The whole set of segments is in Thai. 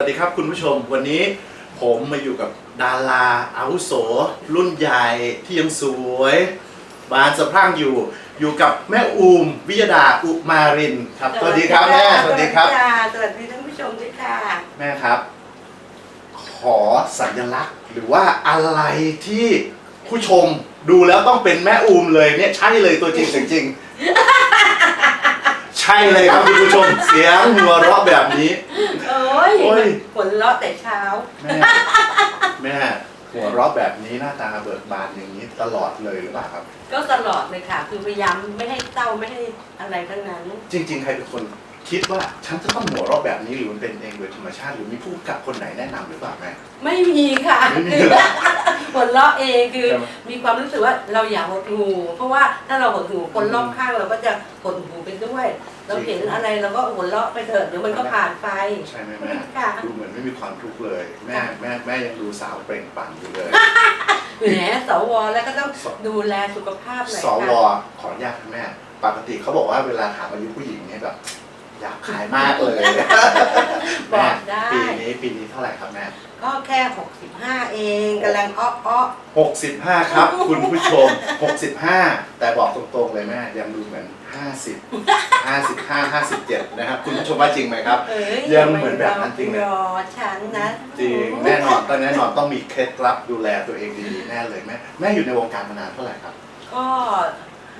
สวัสดีครับคุณผู้ชมวันนี้ผมมาอยู่กับดาราอาวุโส รุ่นใหญ่ที่ยังสวย บานสะพรั่งอยู่ อยู่กับแม่อูมวิยดาอุมารินครับสวัสดีครับแม่สวัสดีครับจ้าสวัสดีท่านผู้ชมด้วยค่ะ แม่ครับ ขอสัญลักษณ์ หรือว่าอะไรที่ผู้ชมดูแล้วต้องเป็นแม่อูมเลยเนี่ยใช่เลยตัวจริงเสียงจริง ใช่เลยครับคุณผู้ชมเสียงหัวเราะแบบนี้โอ้ ยโอ้ย ผลเลาะแต่เช้า แม่ แม่หัวเราะแบบนี้หน้าตาเบิกบานอย่างนี้ตลอดเลยหรือเปล่าครับ ก็ตลอดเลยค่ะ คือพยายามไม่ให้เศร้าไม่ให้อะไรทั้งนั้น จริง ๆ ใครเป็นคนคิดว่าฉันจะต้องหัวเราะแบบนี้หรือมันเป็นเองโดยธรรมชาติหรือมีผู้กำกับคนไหนแนะนำหรือเปล่าแม่ ไม่มีค่ะไม่มีคือเหรอ ผลเลาะเองคือใช่ไหมมีความรู้สึกว่าเราอย่าหดหูเพราะว่าถ้าเราหดหูคนรอบข้างเราก็จะหดหูไปด้วย เราเห็นอะไรเราก็หัวเราะไปเถอะเดี๋ยวมันก็ผ่านไป ใช่ไหมแม่ค่ะ ดูเหมือนไม่มีความทุกข์เลย แม่แม่แม่ยังดูสาวเปล่งปลั่งอยู่เลย แหมสวแล้วก็ต้องดูแลสุขภาพหน่อยสค่ะ วขออนุญาตนะแม่ ปกติเขาบอกว่าเวลาถามอายุผู้หญิงเนี่ยแบบอยากขายมากเลย บแม่อกได้ ปีนี้ปีนี้เท่าไหร่ครับแม่ก็แค่ 65 เองกำลังอ้ออ้อ65 ครับ คุณผู้ชม 65 แต่บอกตรงๆเลยแม่ยังดูเหมือน 50 55 57 นะครับ คุณผู้ชมว่าจริงไหมครับ เอ้ยยังเหมือนแบบนั้นจริงไหมรอฉันนะจริงแน่นอนตอนแน่นอนต้องมีเคล็ดลับดูแลตัวเองดีๆแน่เลยแม่แม่อยู่ในวงการมานานเท่าไหร่ครับ ก็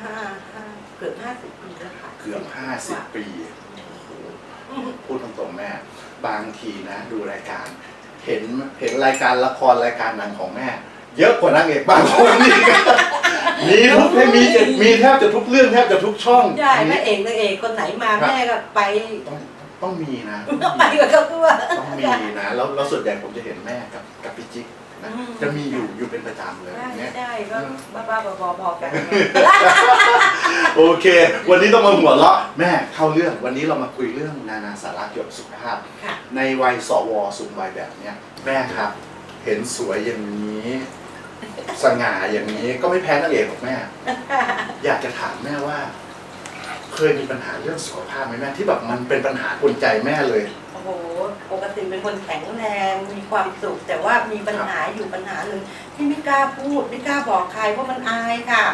ห้าห้าเกือบห้าสิบปีแล้วค่ะเกือบ 50 ปี พูดตรงๆแม่ บางทีนะ ดูรายการ เห็นเห็นรายการละครรายการหนังของแม่ เยอะกว่านางเอกบางคนนี่มีทุกมีมีแทบจะทุกเรื่องแทบจะทุกช่องใช่พระเอกนางเอกคนไหนมาแม่ก็ไปต้องต้องมีนะไปกับเขาด้วยต้องมีนะแล้วแล้วส่วนใหญ่ผมจะเห็นแม่กับกับพี่จิ๊ก นะอืมจะมีอยู่อยู่เป็นประจำเลยได้เนี่ย ได้ก็บ้าบ้าๆบอๆพอกันโอเค วันนี้ต้องมาหัวเราะแม่เข้าเรื่อง วันนี้เรามาคุยเรื่องนานาสาระเกี่ยวกับสุขภาพ ค่ะ ในวัยสวสูงวัยแบบเนี้ยแม่ครับ เห็นสวยอย่างนี้ สง่าอย่างนี้ก็ไม่แพ้นางเอกหรอกแม่ อยากจะถามแม่ว่า เคยมีปัญหาเรื่องสุขภาพไหมแม่ที่แบบมันเป็นปัญหากวนใจแม่เลย โอ้โห ปกติเป็นคนแข็งแรง มีความสุข แต่ว่ามีปัญหาอยู่ปัญหาหนึ่งที่ไม่กล้าพูด ไม่กล้าบอกใครเพราะมันอายค่ะ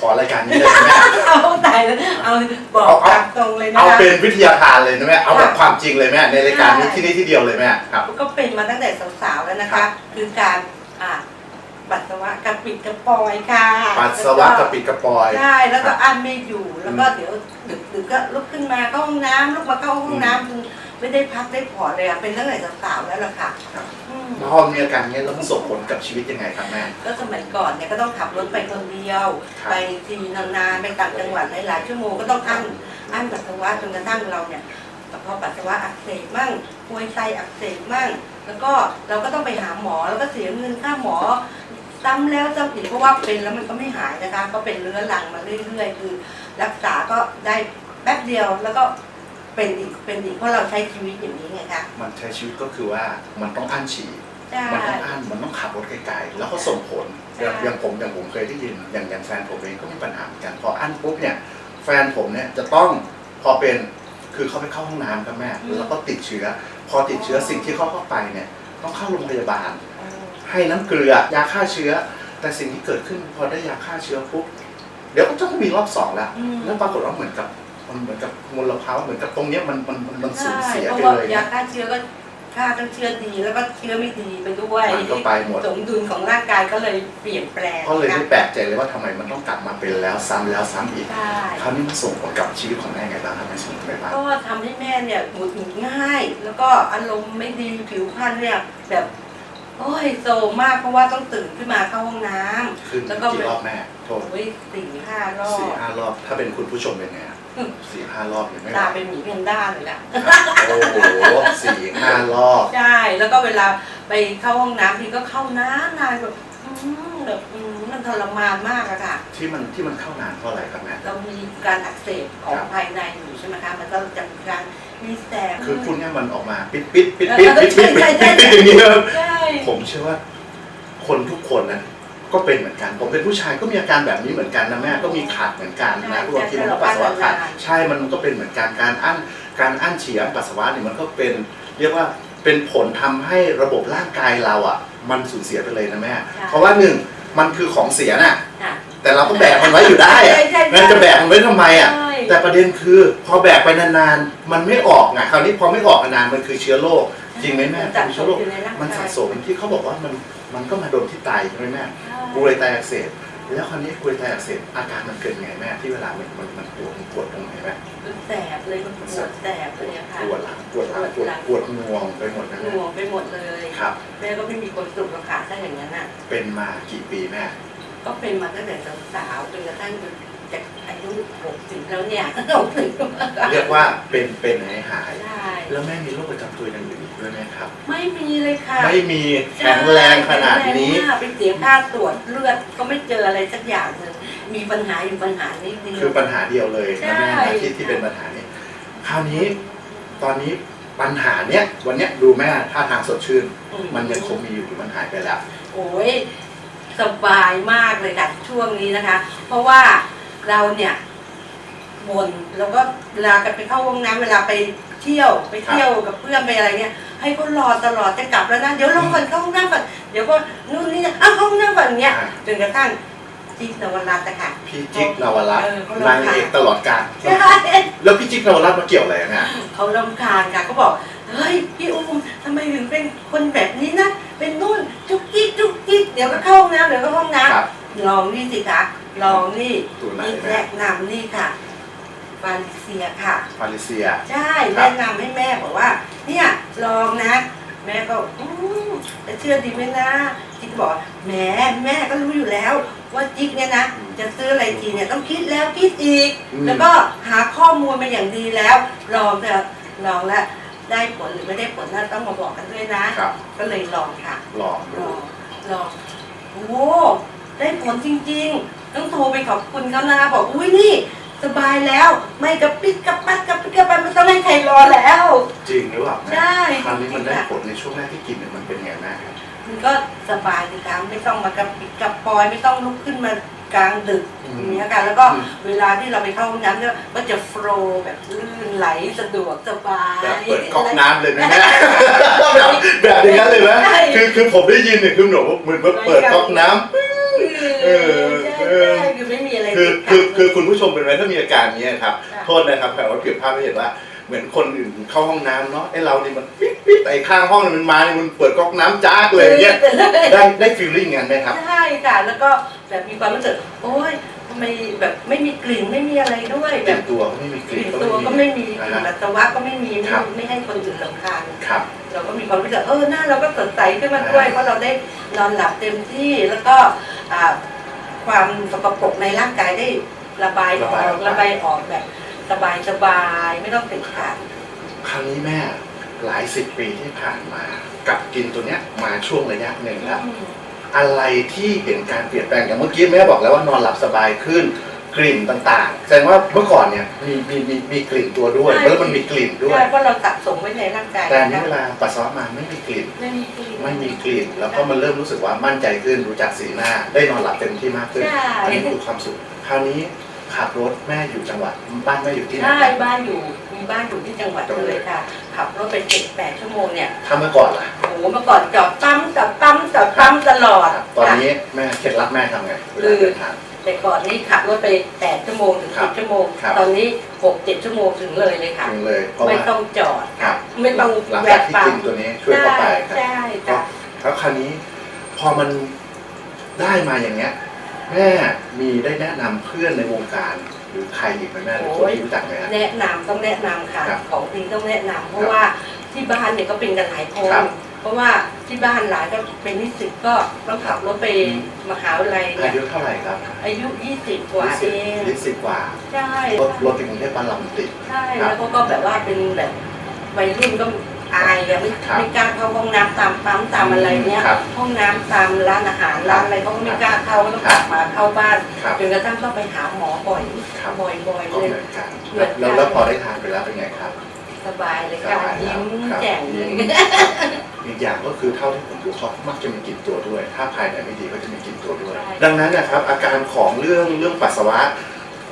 ขอรายการนี้เลยแม่เอาตายแล้วเอาบอกเอาเอาตามตรงเลยนะเอาคะ เป็นวิทยาทานเลยนะแม่เอาแบบความจริงเลยแม่ในรายการนี้ใช่ที่นี่ที่เดียวเลยแม่ครับ ก็เป็นมาตั้งแต่สาวๆแล้วนะครัคะ บคือการอ่า ปัสสาวะกระปิดกระปอยค่ะปัสสาวะกระปิดกระปอย ใช่แล้วครัก็บอั้นไม่อยู่แล้วก็เดี๋ยวดึกๆก็ลุกขึ้นมาเข้าห้องน้ำลุกมาเข้าห้องน้ำคือไม่ได้พักได้ผ่อนเลยอะเป็นตั้งแต่สาวๆแล้วล่ะค่ะครับ อืมพอมีอาการเนี้ยแล้วมันส่งผลกับชีวิตยังไงครับแม่ ก็สมัยก่อนเนี่ยก็ต้องขับรถไปคนเดียว ครับ ไปทีนานๆไปต่างจังหวัดหลายๆชั่วโมงก็ต้องอั้นอั้นปัสสาวะจนกระทั่งเราเนี่ยกระเพาะปัสสาวะอักเสบมั่งป่วยไตอักเสบมั่ง แล้วก็เราก็ต้องไปหาหมอแล้วก็เสียเงินค่าหมอ ซ้ำแล้วซ้ำอีกเพราะว่าเป็นแล้วมันก็ไม่หายนะคะ ก็เป็นเรื้อรังมาเรื่อย ๆ คือ รักษาก็ได้แป๊บเดียวแล้วก็เป็นอีกเป็นอีกเพราะเราใช้ชีวิตอย่างนี้ไงคะ มันใช้ชีวิตก็คือว่ามันต้องอั้นฉี่ ใช่ มันต้องอั้น มันต้องขับรถไกลๆ แล้วก็ส่งผล ใช่ อย่างอย่างผมอย่างผมเคยได้ยิน อย่างอย่างแฟนผมเองก็มีปัญหาเหมือนกัน พออั้นปุ๊บเนี่ย แฟนผมเนี่ยจะต้องพอเป็น คือเขาไปเข้าห้องน้ำครับแม่ แล้วก็ติดเชื้อ พอติดเชื้อสิ่งที่เขาเข้าไปเนี่ย ต้องเข้าโรงพยาบาลอืม ให้น้ำเกลือยาฆ่าเชื้อ แต่สิ่งที่เกิดขึ้นพอได้ยาฆ่าเชื้อปุ๊บเดี๋ยวก็ต้องมีรอบสองแล้วอืมแล้วปรากฏว่าเหมือนกับมันเหมือนกับมลภาวะเหมือนกับตรงเนี้ยมันมันมันมันสูญเสียเพไปราะว่าเลยยานะฆ่าเชื้อก็ฆ่าทั้งเชื้อดีแล้วก็เชื้อไม่ดีไปด้วยมันก็ไปหมดสมดุลของร่างกายก็เลยเปลี่ยนแปลงก็เลยนะไม่แปลกใจเลยว่าทำไมมันต้องกลับมาเป็นแล้วซ้ำแล้วซ้ำอีกใช่คราวนี้มันส่งผลกับชีวิตของแม่ไงบ้างครับแม่ส่งผลไปบ้างก็ทำให้แม่เนี่ยหงุดหงิดง่าย แล้วก็อารมณ์ไม่ดีผิวพรรณเนี่ยแบบ โอ้ยโซมมากเพราะว่าต้องตื่นขึ้นมาเข้าห้องน้ำขึ้นแล้วก็กี่รอบแม่โทษโอ้ยสี่ห้ารอสี่บห้ารอบ ถ้าเป็นคุณผู้ชมเป็นไงอะสี่ห้ารอบเห็นไหมตาเป็นหมีแพนด้าเลยนะโอ้โหสี่ห้ารอบ ใช่ แล้วก็เวลาไปเข้าห้องน้ำทีก็เข้านานนานแบบอืม แบบอืมมันทรมานมากอะค่ะ ที่มันที่มันเข้านานเพราะอะไรครับแม่ เรามีการอักเสบของครับภายในอยู่ใช่ไหมคะ มันก็จะมีการมีแสบ คือคุณเนี่ยมันออกมาปิดปิดปิดปิดปิดปิดปิดใช่ใช่ปิดอย่างนี้ครับใช่ ผมเชื่อว่าคนทุกคนนะก็เป็นเหมือนกัน ผมเป็นผู้ชายก็มีอาการแบบนี้เหมือนกันนะแม่ก็มีขาดเหมือนกันนะบางทีมันก็ปัสสาวะขาดใช่มันก็เป็นเหมือนกันการอั้นการอั้นฉี่อั้นปัสสาวะเนี่ยมันก็เป็น เรียกว่าเป็นผลทำให้ระบบร่างกายเราอะ มันสูญเสียไปเลยนะแม่ใช่เพราะว่าหนึ่งมันคือของเสียน่ะค่ะแต่เราก็แบกมันไว้อยู่ได้อะใช่ใช่ใช่งั้นจะแบกมันไว้ทำไมอะใช่แต่ประเด็นคือพอแบกไปนานๆ มันไม่ออกไงคราวนี้พอไม่ออกนานๆมันคือเชื้อโรคจริงไหมแม่สะคือสเชื้อมโรคอยู่ในร่างมันกาสะยสมที่เขาบอกว่ามันมันก็มาโดนที่ไตใช่ไหมแม่ใช่กรวยไตอักเสบ แล้วคราวนี้กรวยไตอักเสบอาการมันเกิดไงแม่ที่เวลามันมันมันปวดมันปวดตรงไหนแม่มันแสบเลยมันปวดแสบเลยอะค่ะปวดหลังปวดหลังปวดปวดงวงไปหมดนะหแม่น่วงไปหมดเลยครับแม่ก็ไม่มีความสุขหรอกค่ะถ้าอย่างนั้นอะ เป็นมากี่ปีแม่ก็เป็นมาตั้งแต่สาวๆจนกระทั่งจากอายุหกสิบแล้วเนี่ยหกสิบเรียกว่าเป็นเป็นหายหายได้แล้วแม่มีโรคประจำตัวอย่างอื่นอีกด้วย ไหมครับ ไม่มีเลยค่ะไม่มีแข็งแรงขนาดนี้แข็งแรงมากไปเสียค่าตรวจเลือดก็ไม่เจออะไรสักอย่างเลยมีปัญหาอยู่ปัญหานิดเดียคือวปัญหาเดียวเลยนะแม่ใช่ นะที่ที่เป็นปัญหานี้คราวนี้ตอนนี้ปัญหาเนี้ยวันเนี้ยดูแม่ท่าทางสดชื่นมันยังคงมีอยู่หรือมันหายไปแล้ว โอ้ยสบายมากเลยค่ะช่วงนี้นะคะ เพราะว่าเราเนี่ยบ่นแล้วก็เวลากันไปเข้าห้องน้ำเวลาไป เที่ยวไปเที่ยวกับเพื่อนไปอะไรเนี่ยให้เขารอตลอดจะกลับแล้วนะเดี๋ยวรอก่อนเข้าห้องน้ำก่อนเดี๋ยวก็นู่นนี่นะอ้าวเข้าห้องน้ำก่อนเนี้ยอ่าจนกระทั่งจิ๊กนวรัตน์อะค่ะ พี่จิ๊กนวรัตน์เออเขารำคาญนางเอกตลอดกาลใช่แล้วพี่จิ๊กนวรัตน์มาเกี่ยวอะไรอะเนี่ยเขารำคาญค่ะเขาบอกเฮ้ยพี่อุ้มทำไมถึงเป็นคนแบบนี้นะเป็นนู่นจุกจิ๊กจุกจิ๊กเดี๋ยวก็เข้าห้องน้ำเดี๋ยวก็เข้าห้องน้ำครับลองนี่สิคะลองนี่ตัวไหนนี่แม่แนะนำนี่ค่ะ ฟาลิเซียค่ะฟาริเซีย ใช่ครับ แนะนำให้แม่บอกว่า เนี่ยลองนะ แม่ก็อืมจะเชื่อดีไหมนะจิ๊กบอกแหมแม่ก็รู้อยู่แล้ว ว่าจิ๊กเนี่ยนะจะซื้ออะไรทีเนี่ยต้องคิดแล้วคิดอีก อืม แล้วก็หาข้อมูลมาอย่างดีแล้ว ลองเถอะลองแล้วได้ผลหรือไม่ได้ผลน่าต้องมาบอกกันด้วยนะ ครับก็เลยลองค่ะลองลดูองลองโอ้ได้ผลจริงๆ ต้องโทรไปขอบคุณเขานะบอกอุ้ยนี่ สบายแล้วไม่กระปิดกระปัดกระปิดกระปัดไม่ต้องให้ใครรอแล้ว จริงหรือเปล่าแม่ใช่คราวนี้มันได้ผลในช่วงแรกที่กินเนี่ยมันเป็นไงแม่ครับมันก็สบายดีค่ะไม่ต้องมากระปิดกระปอยไม่ต้องลุกขึ้นมากลางดึกอย่างเงี้ยค่ะแล้วก็เวลาที่เราไปเข้าห้องน้ำเนี่ยก็จะโฟลว์แบบลื่นไหลสะดวกสบายแบบเปิดก๊อกน้ำเลยไหมแม่ แบบแบบอย่างนั้นเลยไหมใช่ คือคือผมได้ยินเนี่ยคือหนูเหมือนว่าเปิดก๊อกน้ำ เออใช่เออใช่ คือไม่มีอะไรคือติดคือขัดคือคุณผู้ชมเป็นไหมถ้ามีอาการนี้ครับค่ะโทษนะครับแต่ว่าเปรียบภาพให้เห็นว่าเหมือนคนอื่นเข้าห้องน้ำเนาะไอเรานี่มันปิ๊บปิ๊บไอข้างห้องนี่มันมานี่มันเปิดก๊อกน้ำจ้ากเลยอย่างเงี้ยได้ได้ฟีลลิ่งงั้นไหมครับ ใช่ค่ะ แล้วก็แบบมีความรู้สึก โอ๊ยทำไมแบบไม่มีกลิ่นไม่มีอะไรด้วยกแบลิ่บนตัวก็ไม่มีกกลิ่นลิ่นก็ตัวก็ไม่ไม่มีมีกนะลิ่นฮะ ปัสสาวะก็ไม่มีไม่ครับ ไม่ให้คนอื่นรำคาญ ครับ เราก็มีความรู้สึกเออหน้าเราก็สดใสขึ้นมาด้วย เพราะเราได้นอนหลับเต็มที่แล้วก็อ่า ความสกปรกในร่างกายได้ระบายออกระบายออกแบบสบายสบายๆไม่ต้องติดขัดคราวนี้แม่หลายสิบปีที่ผ่านมากับกินตัวเนี้ยมาช่วงระยะหนึ่งแล้ว อะไรที่เห็นการเปลี่ยนแปลงอย่างเมื่อกี้แม่บอกแล้วว่านอนหลับสบายขึ้น กลิ่นต่างๆ แสดงว่าเมื่อก่อนเนี่ยมีมีมีมีกลิ่นตัวด้วยใช่แล้วมันมีกลิ่นด้วยใช่เพราะเราสะสมไว้ในร่างกายแต่อันนี้เวลาปัสสาวะมาไม่มีกลิ่น ไม่มีกลิ่นไม่มีกลิ่น แล้วก็มันเริ่มรู้สึกว่ามั่นใจขึ้นรู้จักสีหน้า ได้นอนหลับเต็มที่มากขึ้นใช่อันนี้คือความสุข คราวนี้ขับรถแม่อยู่จังหวัดบ้านแม่อยู่ที่ไหนใช่บ้านอยู่มีบ้านอยู่ที่จังหวัดเลยค่ะขับรถไปเจ็ดแปดชั่วโมงเนี่ยถ้าเมื่อก่อนล่ะโอ้โหเมื่อก่อนจอดปั๊มจอดปั๊มจอดปั๊มตลอด ตอนนี้แม่เคล็ดลับแม่ทำไงเวลาเดินทาง แต่ก่อนนี้ขับรถไปแปดชั่วโมงถึงครัสิบบชั่วโมง ครับ ตอนนี้หกเจ็ดชั่วโมงถึงเลยเลยค่ะ ถึงเลยเพราะไม่ว่าต้องจอด ครับไม่ต้องหลังจากแวะที่ปั๊กิมนตัวนี้ช่วยเข้าไปครับ ใช่จ้ะแล้วคราวนี้พอมันได้มาอย่างเงี้ย แม่มีได้แนะนำเพื่อนในวงการ หรือใครอีกไหมแม่หรือคนที่รู้จักไหมฮะ แนะนำต้องแนะนำค่ะ ครับของจริงต้องแนะนำเพครัราะบว่าที่บ้านเนี่ยก็เป็นกันหลายคนครับ เพราะว่าที่บ้านหลานก็เป็นนิสิตก็ต้องขับรถไปอืมมหาวิทยาลัยเนี่อายยุเท่าไหร่ครับอายุ 20 กว่าเองยี่สิบกว่าใช่รถรถถึงกรุงเทพบ้านเรามันติด ใช่ครับแล้วเขาก็แบบว่าเป็นแบบวัยรุ่นก็อายอะไม่ครับไม่กล้าเข้าห้องน้ำตามปั๊มตามอะไรเนี้ยครับห้องน้ำตามร้านอาหารร้านอะไรเขาก็ไม่กล้าเข้าก็ต้องครักบลับมาเข้าบ้านครับ จนกระทั่งต้องไปหาหมอบ่อยครับบ่อยบ่อยๆก็เลเหย มือนกันเหมือนกัน แล้วแล้วพอได้ทานไปแล้วเป็นไงครับ สบายเลยสค่ะบายแล้วยิ้มครับแจ่มเลย อีกอย่างก็คือเท่าที่ผมดูเขามักจะมีกลิ่นตัวด้วย ถ้าภายในไม่ดีก็จะมีกลิ่นตัวด้วยใช่ดังนั้นนะครับอาการของเรื่องเรื่องปัสสาวะ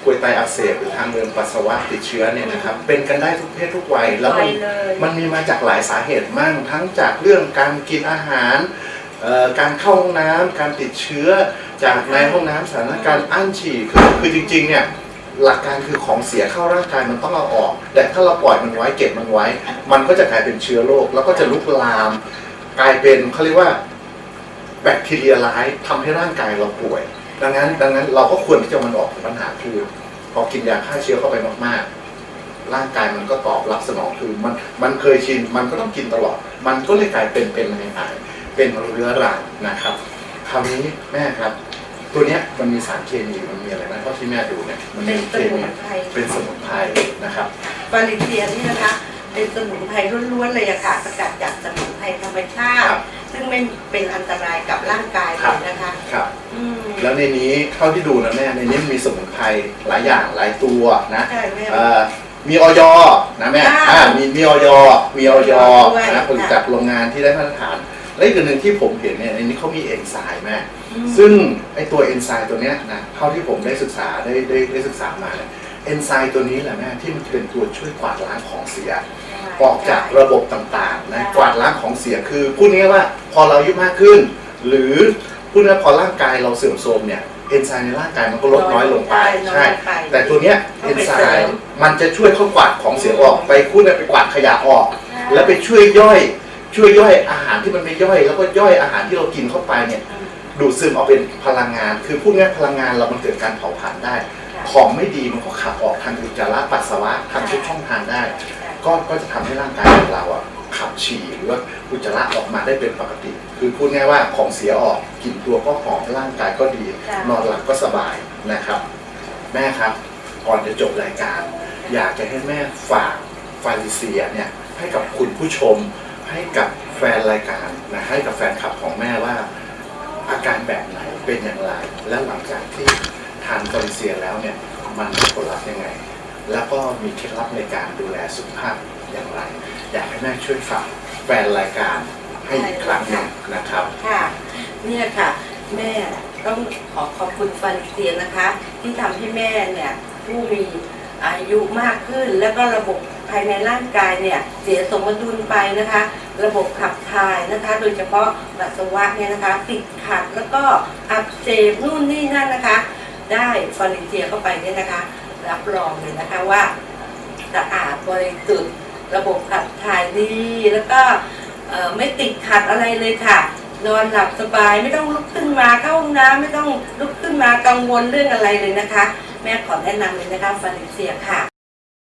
กรวยไตอักเสบหรือทางเดินปัสสาวะติดเชื้อเนี่ยนะครับเป็นกันได้ทุกเพศทุกวัยแล้วไปมันเลยมันมีมาจากหลายสาเหตุมากทั้งจากเรื่องการกินอาหารเอ่อการเข้าห้องน้ำการติดเชื้อจากในห้องน้ำสถานการณ์อั้นฉี่คือคือจริงๆเนี่ย หลักการคือของเสียเข้าร่างกายมันต้องเอาออก แต่ถ้าเราปล่อยมันไว้เก็บมันไว้ มันก็จะกลายเป็นเชื้อโรคแล้วก็จะลุกลาม กลายเป็นเขาเรียกว่าแบคทีเรียร้ายทำให้ร่างกายเราป่วย ดังนั้น ดังนั้นเราก็ควรที่จะมันออกปัญหาคือพอกินยาฆ่าเชื้อเข้าไปมากๆ ร่างกายมันก็ตอบรับสนองคือมันมันเคยชินมันก็ต้องกินตลอด มันก็เลยกลายเป็นเป็นหายหายเป็นเรื้อรังนะครับคราวนี้แม่ครับ ตัวเนี้ยมันมีสารเคมีมันมีอะไรไหมเพราะที่แม่ดูเนี่ยมันเป็มีนสเคมุมีนไพรเป็นสมุนไพรนะครับฟาริเซียนี่นะคะ เป็นสมุนไพรล้วนๆเลยอะค่ะสกัดจากสมุนไพรธรรมชาครัติบซึ่งไม่เป็นอันตรายกับร่างกายเลยนะคะครับอืมแล้วในนี้เท่าที่ดูนะแม่ในนี้มีสมุนไพรหลายอย่างหลายตัวนะใช่แม่เอ่อมีออยนะแม่ค่ะอ่ามีมีออยมีออยด้วยนะผลิตค่ะจากโรงงานที่ได้มาตรฐาน และอีกอันหนึ่งที่ผมเห็นเนี่ยในนี้เขามีเอนไซม์แม่อืมซึ่งไอตัวเอนไซม์ตัวเนี้ยนะเท่าที่ผมได้ศึกษาได้ได้ได้ศึกษามาเนี่ยเอนไซม์ตัวนี้แหละแม่ที่มันเป็นตัวช่วยกวาดล้างของเสีย ออกจากระบบต่างๆนะใช่กวาดล้างของเสียคือพูดง่ายๆว่าพอเราอายุมากขึ้น หรือพูดง่ายๆพอร่างกายเราเสื่อมโทรมเนี่ยเอนไซม์ในร่างกายมันก็ลดน้อยลงไปน้อยใช่ลงไปแต่ตัวเนี้ยต้เอองนไปไซเสริมม์มันจะช่วยเข้ากวาดของเสียออกอืมไปพูดง่ายๆไปกวาดขยะออก แล้วไปช่วยย่อย ช่วยย่อยอาหารที่มันไม่ย่อย แล้วก็ย่อยอาหารที่เรากินเข้าไปเนี่ยอืมดูดซึมเอาเป็นพลังงาน คือพูดง่ายๆพลังงานเรามันเกิดการเผาผลาญได้ค่ะของไม่ดีมันก็ขับออกทางอุจจาระปัสสาวะทางทุกช่องทางได้ ก็ก็จะทำให้ร่างกายของเราอะขับฉี่หรือว่าอุจจาระออกมาได้เป็นปกติ คือพูดง่ายว่าของเสียออกกลิ่นตัวก็หอมร่างกายก็ดีค่ะนอนหลับก็สบายนะครับ แม่ครับก่อนจะจบรายการ อยากจะให้แม่ฝากฟาริเซียเนี่ยให้กับคุณผู้ชม ให้กับแฟนรายการนะให้กับแฟนคลับของแม่ว่า อาการแบบไหนเป็นอย่างไร และหลังจากที่ทานฟาริเซียแล้วเนี่ยมันมีผลลัพธ์ยังไง แล้วก็มีเคล็ดลับในการดูแลสุขภาพอย่างไร อยากให้แม่ช่วยฝากแฟนรายการให้อีกครั้งหนึ่งนะครับ ค่ะเนี่ยค่ะแม่ต้องขอขอบคุณฟาริเซียนะคะ ที่ทำให้แม่เนี่ยผู้มีอายุมากขึ้นแล้วก็ระบบ ภายในร่างกายเนี่ยเสียสมดุลไปนะคะ ระบบขับถ่ายนะคะ โดยเฉพาะปัสสาวะเนี่ยนะคะ ติดขัดแล้วก็อักเสบนู่นนี่นั่นนะคะ ได้ฟาริเซียเข้าไปเนี่ยนะคะ รับรองเลยนะคะว่าสะอาดบริสุทธิ์ระบบขับถ่ายดีแล้วก็ไม่ติดขัดอะไรเลยค่ะนอนหลับสบายไม่ต้องลุกขึ้นมาเข้าห้องน้ำไม่ต้องลุกขึ้นมากังวลเรื่องอะไรเลยนะคะ แม่ขอแนะนำเลยนะคะฟาริเซียค่ะ